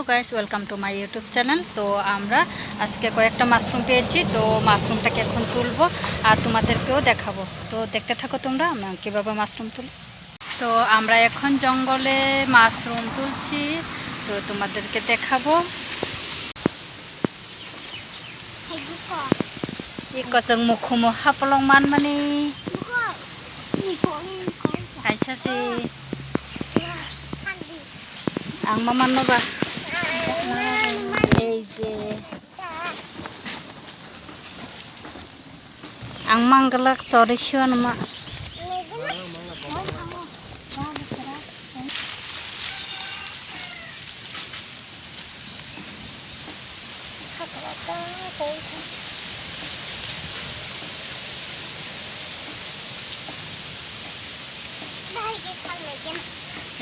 Hello guys welcome to my YouTube channel তো আমরা আজকে কয়েকটা মাশরুম পেয়েছি, তো মাশরুমটাকে এখন তুলবো আর তোমাদেরকেও দেখাবো। তো দেখতে থাকো তোমরা কীভাবে মাশরুম তুলি। তো আমরা এখন জঙ্গলে মাশরুম তুলছি, তো তোমাদেরকে দেখাবো। ইকসং মুখুমো হাপলং মান মানে আইসাছি আং মামান্নবা এই যে ang manggalak sorry siyon ma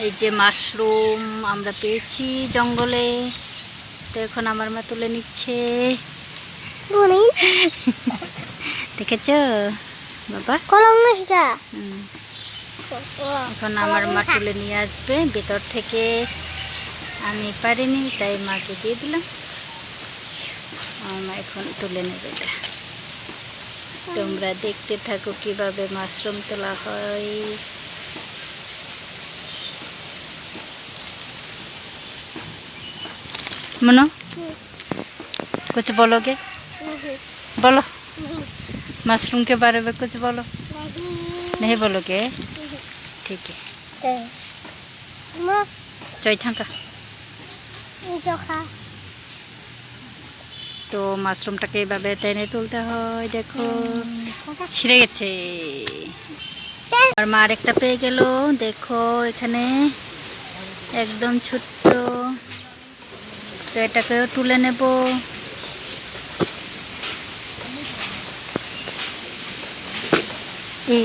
এই যে মাশরুম আমরা পেয়েছি জঙ্গলে। তো এখন আমার মা তুলে নিচ্ছে। দেখেছ? বাবা? এখন আমার মা তুলে নিয়ে আসবে ভেতর থেকে। আমি পারিনি তাই মাকে দিয়ে দিলাম। আমার মা এখন তুলে নেবে এটা। তোমরা দেখতে থাকো কীভাবে মাশরুম তোলা হয়। मनो कुछ बोलोगे बोलो मशरूम के बारे में कुछ बोलो नहीं बोलोगे ठीक है চৈথাঙ্কা তো মাশরুমটাকে এইভাবে টেনে তুলতে হয় দেখো ছিঁড়ে গেছে আর মা আরেকটা পেয়ে গেল দেখো এখানে একদম ছোট্ট তো এটাকেও তুলে নেব। এই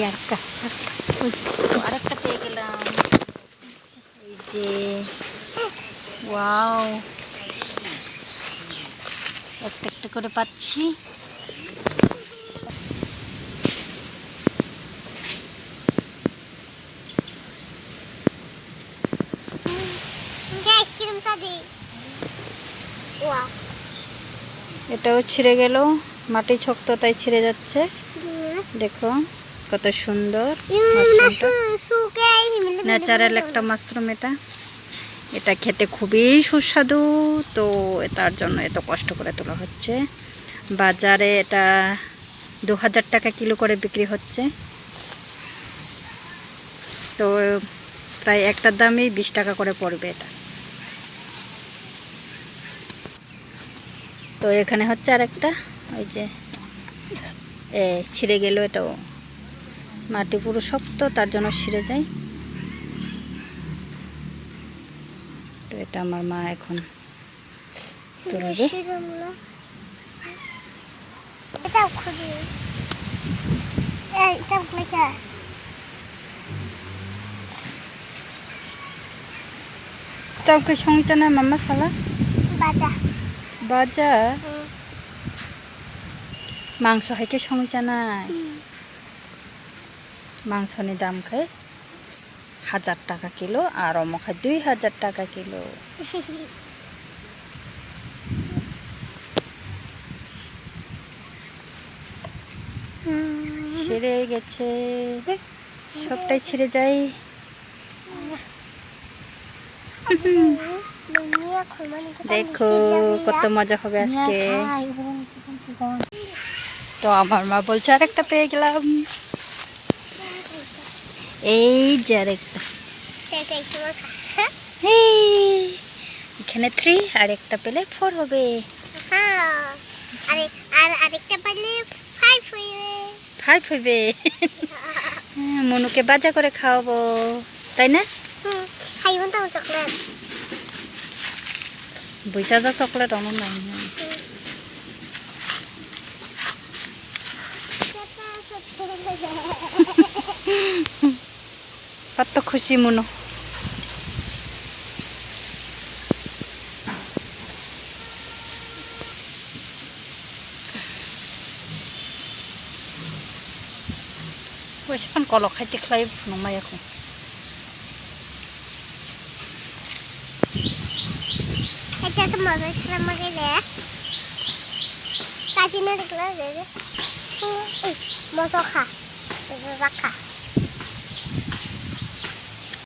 আরেকটা পেয়ে গেলাম। এই যে, ওয়াও। একটা একটা করে পাচ্ছি। এটাও ছিঁড়ে গেল। মাটি শক্ত তাই ছিঁড়ে যাচ্ছে। দেখো কত সুন্দর ন্যাচারাল একটা মাশরুম এটা। এটা খেতে খুবই সুস্বাদু তো তার জন্য এত কষ্ট করে তোলা হচ্ছে। বাজারে এটা দু হাজার টাকা কিলো করে বিক্রি হচ্ছে। তো প্রায় একটার দামই বিশ টাকা করে পড়বে এটা। তো এখানে হচ্ছে আর একটা ওই যে এ ছিঁড়ে গেল এটাও। মাটি পুরো শক্ত তার জন্য ছিঁড়ে যায়। তো এটা আমার মা এখন তুলবে। তাকে সঙ্গে না মাম্মা সালা বাজা মাংস হাইকে মাংসনি দাম খায় হাজার টাকা কিলো আর অমো খায় দুই হাজার টাকা কিলো। ছিঁড়ে গেছে। সবটাই ছিঁড়ে যায়। দেখো কত মজা হবে আজকে। তো আমার মা বলছে আরেকটা পেয়ে গেলাম। এই যে আরেকটা। এই, এখানে থ্রি আর একটা পেলে ফোর হবে। আর ফাইভ হইবে হবে। মনুকে বাজা করে খাওয়াবো তাই না? খাইব তো চকলেট বুঝা যা চকলেট অন নাই কত খুশি মনু। kan kalau খাইতে খাই নমাই এখন। একটা মজা ছিল আমাকে দে কাজি না দেখলে দে দে এই মজা খা রাখা